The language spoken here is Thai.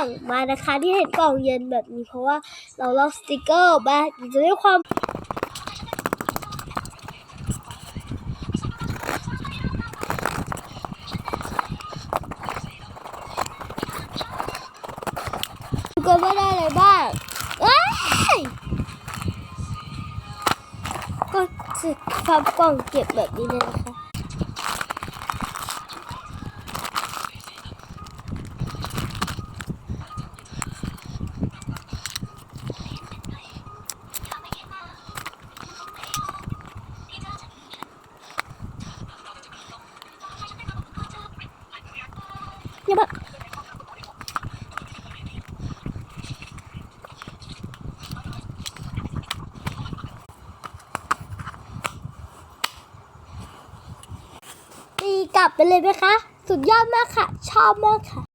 ่งมานะคะที่เห็นกล่องเย็นแบบนี้เพราะว่าเราลอกสติกเกอร์มาจะได้ความกันว่ได้อะไรบ้างว้ายก็จะพับกล่องเก็บแบบนี้เลยนะคะ อย่ามาตีกลับไปเลยไหมคะ สุดยอดมากค่ะ ชอบมากค่ะ